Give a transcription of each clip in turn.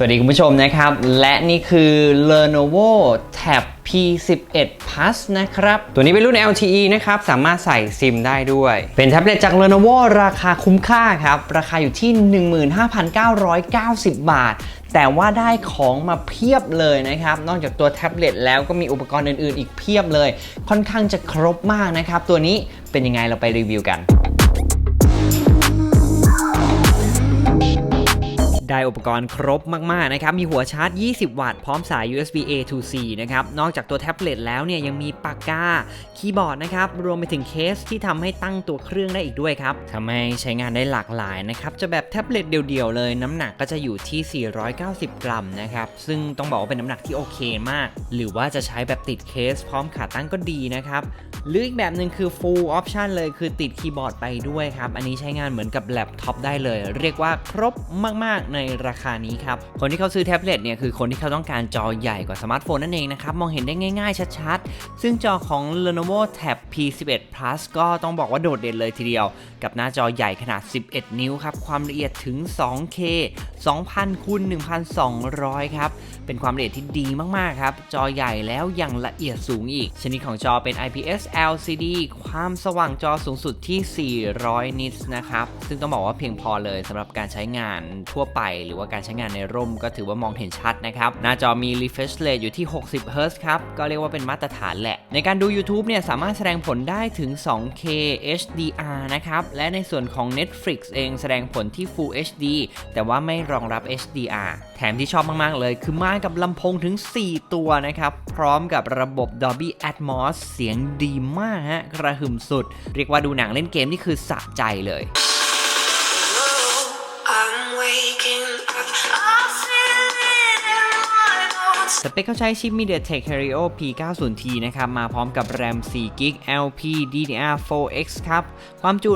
สวัสดีคุณผู้ชมนะครับ และนี่คือ Lenovo Tab P11 Plus นะครับ ตัวนี้เป็นรุ่น LTE นะครับ สามารถใส่ซิมได้ด้วย เป็นแท็บเล็ตจาก Lenovo ราคาคุ้มค่าครับ ราคาอยู่ที่ 15,990 บาท แต่ว่าได้ของมาเพียบเลยนะครับ นอกจากตัวแท็บเล็ตแล้วก็มีอุปกรณ์อื่น ๆ อีกเพียบเลย ค่อนข้างจะครบมากนะครับ ตัวนี้เป็นยังไงเราไปรีวิวกัน ได้อุปกรณ์ครบมาก ๆ นะครับ มีหัวชาร์จ 20 วัตต์ พร้อมสาย USB A to C นะครับ นอกจากตัวแท็บเล็ตแล้วเนี่ยยังมีปากกา คีย์บอร์ดนะครับ รวมไปถึงเคสที่ทำให้ตั้งตัวเครื่องได้อีกด้วยครับทำให้ใช้งานได้หลากหลายนะครับ จะแบบแท็บเล็ตเดียวๆเลย น้ำหนักก็จะอยู่ที่ 490 กรัมนะครับ ซึ่งต้องบอกว่าเป็นน้ำหนักที่โอเคมาก หรือว่าจะใช้แบบติดเคส พร้อมขาตั้งก็ดีนะครับ หรืออีกแบบหนึ่งคือ full option เลยคือติดคีย์บอร์ดไปด้วยครับ อันนี้ใช้งานเหมือนกับแล็ปท็อปได้เลย เรียกว่าครบมากๆในราคานี้ครับ คนที่เขาซื้อแท็บเล็ตเนี่ยคือคนที่เขาต้องการจอใหญ่กว่าสมาร์ทโฟนนั่นเองนะครับ มองเห็นได้ง่ายๆ ชัดๆ ซึ่งจอของ Lenovo Tab P11 Plus ก็ต้องบอกว่าโดดเด่นเลยทีเดียว กับหน้าจอใหญ่ขนาด 11 นิ้วครับ ความละเอียดถึง 2K 2000คูณ1200 ครับ เป็นความละเอียดที่ดีมากๆ ครับ จอใหญ่แล้วยังละเอียดสูงอีก ชนิดของจอเป็น IPS LCD ความสว่างจอสูงสุดที่ 400 นิตส์นะครับ ซึ่งต้องบอกว่าเพียงพอเลยสำหรับการใช้งานทั่วไปหรือว่าการใช้งานในร่มก็ถือว่ามองเห็นชัดนะครับ หน้าจอมี refresh rate อยู่ที่ 60 Hz ครับ ก็เรียกว่าเป็นมาตรฐานแหละ ในการดู YouTube เนี่ยสามารถแสดงผลได้ถึง 2K HDR นะครับ และในส่วนของ Netflix เองแสดงผลที่ Full HD แต่ว่าไม่รองรับ HDR แถมที่ชอบมาก ๆ เลย คือมากับลำโพงถึง 4 ตัวนะครับ พร้อมกับระบบ Dolby Atmos เสียงดีมากฮะกระหึ่มสุด เรียกว่าดูหนังเล่นเกมนี่คือสะใจเลย สเปคเขาใช้ ชิป MediaTek Helio P90T นะครับ มาพร้อมกับ RAM 4 g b LP DDR4X ครับ ความจุ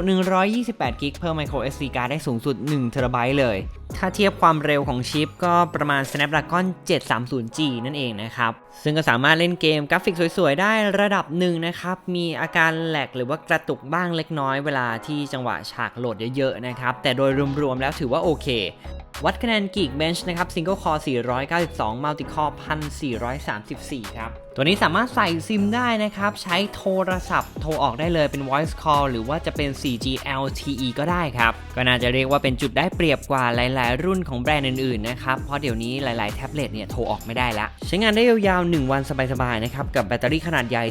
128 g b เพิ่ม micro SD card ได้สูงสุด 1 t b เลย ถ้าเทียบความเร็วของชิปก็ประมาณ Snapdragon 730G นั่นเองนะครับ ซึ่งก็สามารถเล่นเกมกราฟิกสวยๆ ได้ระดับหนึ่งนะครับ มีอาการแหลกหรือว่ากระตุกบ้างเล็กน้อยเวลาที่จังหวะฉากโหลดเยอะๆ นะครับ แต่โดยรวมๆ แล้วถือว่าโอเค วัดคะแนน Geekbench นะครับ Single Core 492 Multi Core 1434 ครับ ตัวนี้สามารถใส่ซิมได้นะครับ ใช้โทรศัพท์โทรออกได้เลยเป็น voice call หรือว่าจะเป็น 4G LTE ก็ได้ครับ ก็น่าจะเรียกว่าเป็นจุดได้เปรียบกว่าหลาย ๆ รุ่นของแบรนด์อื่น ๆ นะครับ เพราะเดี๋ยวนี้หลาย ๆ แท็บเล็ตเนี่ยโทรออกไม่ได้ละใช้งานได้ยาว ๆ 1 วันสบาย ๆ นะครับ กับแบตเตอรี่ขนาดใหญ่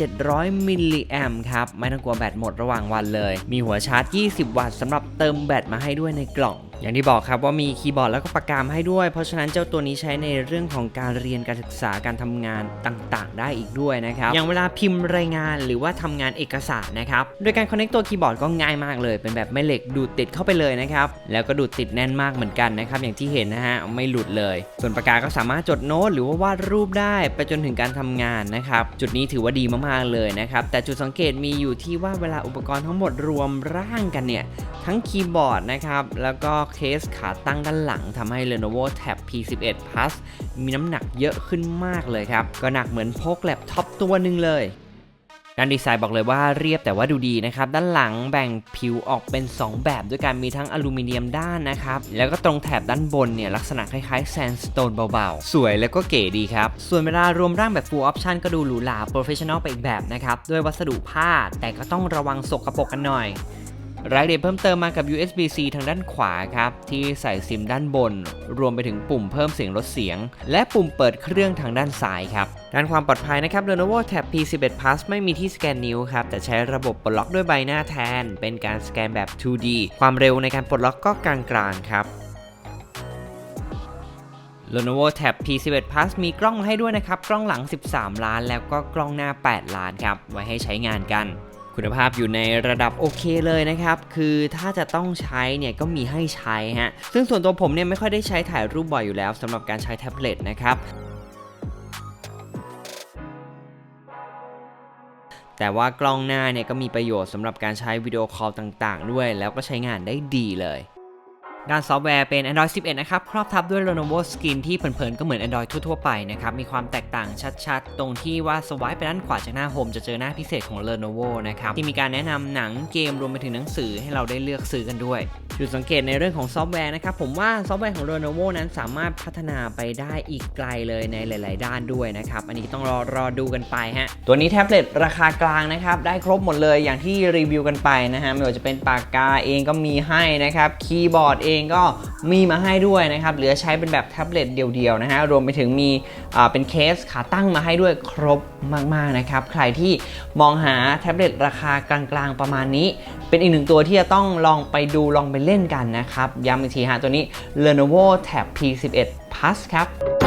7,700 มิลลิแอมครับไม่ต้องกลัวแบตหมดระหว่างวันเลย มีหัวชาร์จ 20 วัตต์สำหรับเติมแบตมาให้ด้วยในกล่อง อย่างที่บอกครับว่ามีคีย์บอร์ดแล้วก็ปากกามให้ด้วย เพราะฉะนั้นเจ้าตัวนี้ใช้ในเรื่องของการเรียนการศึกษาการทำงานต่างๆ ได้อีกด้วยนะครับอย่างเวลาพิมพ์รายงานหรือว่าทำงานเอกสารนะครับโดยการคอนเน c t ตัวคีย์บอร์ดก็ง่ายมากเลย เป็นแบบแม่เหล็กดูดติดเข้าไปเลยนะครับแล้วก็ดูดติดแน่นมากเหมือนกันนะครับอย่างที่เห็นนะฮะไม่หลุดเลย ส่วนปากกาก็สามารถจดโน้ตหรือว่าวาดรูปได้ไปจนถึงการทำงานนะครับจุดนี้ถือว่าดีมากๆเลยนะครับแต่จุดสังเกตมีอยู่ที่ว่าเวลาอุปกรณ์ทั้งหมดรวมร่างกันเนี่ยทั้งคีย์บอร์ดนะครับแล้วก็เคสขาตั้งด้านหลังทำให้ Lenovo Tab P11 Plus มีน้ำหนักเยอะขึ้นมากเลยครับ ก็หนักเหมือนพกแล็ปท็อปตัวหนึ่งเลยด้านดีไซน์บอกเลยว่าเรียบแต่ว่าดูดีนะครับ ด้านหลังแบ่งผิวออกเป็น 2 แบบด้วยกันมีทั้งอลูมิเนียมด้านนะครับ แล้วก็ตรงแถบด้านบนเนี่ย ลักษณะคล้ายๆแซนสโตนเบาๆ สวยแล้วก็เก๋ดีครับ ส่วนเวลารวมร่างแบบ full option ก็ดูหรูหราโปรเฟชชั่นอลไปอีกแบบนะครับ ด้วยวัสดุผ้าแต่ก็ต้องระวังสกปรกกันหน่อย รายละเอียดเพิ่มเติมมากับ USB-C ทางด้านขวาครับ ที่ใส่ซิมด้านบน รวมไปถึงปุ่มเพิ่มเสียงลดเสียง และปุ่มเปิดเครื่องทางด้านซ้ายครับด้านความปลอดภัยนะครับ Lenovo Tab P11 Plus ไม่มีที่สแกนนิ้วครับ แต่ใช้ระบบปลดล็อกด้วยใบหน้าแทน เป็นการสแกนแบบ 2D ความเร็วในการปลดล็อกก็กลางๆครับ Lenovo Tab P11 Plus มีกล้องมาให้ด้วยนะครับ กล้องหลัง 13 ล้าน แล้วก็กล้องหน้า 8 ล้านครับ ไว้ให้ใช้งานกัน คุณภาพอยู่ในระดับโอเคเลยนะครับ คือถ้าจะต้องใช้เนี่ยก็มีให้ใช้ฮะ ซึ่งส่วนตัวผมเนี่ยไม่ค่อยได้ใช้ถ่ายรูปบ่อยอยู่แล้วสำหรับการใช้แท็บเล็ตนะครับแต่ว่ากล้องหน้าเนี่ยก็มีประโยชน์สำหรับการใช้วิดีโอคอลต่างๆ ด้วย แล้วก็ใช้งานได้ดีเลย ด้านซอฟต์แวร์เป็น Android 11 นะครับ ครอบทับด้วย Lenovo Skin ที่เผินๆ ก็เหมือน Android ทั่วๆ ไปนะครับ มีความแตกต่างชัดๆ ตรงที่ว่าสวายไปด้านขวาจากหน้าโฮมจะเจอหน้าพิเศษของ Lenovo นะครับ ที่มีการแนะนำหนังเกมรวมไปถึงหนังสือให้เราได้เลือกซื้อกันด้วยจุดสังเกตในเรื่องของซอฟต์แวร์นะครับผมว่าซอฟต์แวร์ของ Lenovo นั้นสามารถพัฒนาไปได้อีกไกลเลยในหลาย ๆ ด้านด้วยนะครับ อันนี้ต้องรอรอดูกันไปฮะตัวนี้แท็บเล็ตราคากลางนะครับ ได้ครบหมดเลยอย่างที่รีวิวกันไปนะฮะไม่ว่าจะเป็นปากกาเองก็มีให้นะครับคีย์บอร์ดเองก็มีมาให้ด้วยนะครับเหลือใช้เป็นแบบแท็บเล็ตเดียว ๆ นะฮะรวมไปถึงมีอ่าเป็นเคสขาตั้งมาให้ด้วยครบมาก ๆ นะครับใครที่มองหาแท็บเล็ตราคากลาง ๆ ประมาณนี้ เป็นอีกหนึ่งตัวที่จะต้องลองไปดูลองไปเล่นกันนะครับ ย้ำอีกทีฮะตัวนี้ Lenovo Tab P11 Plus ครับ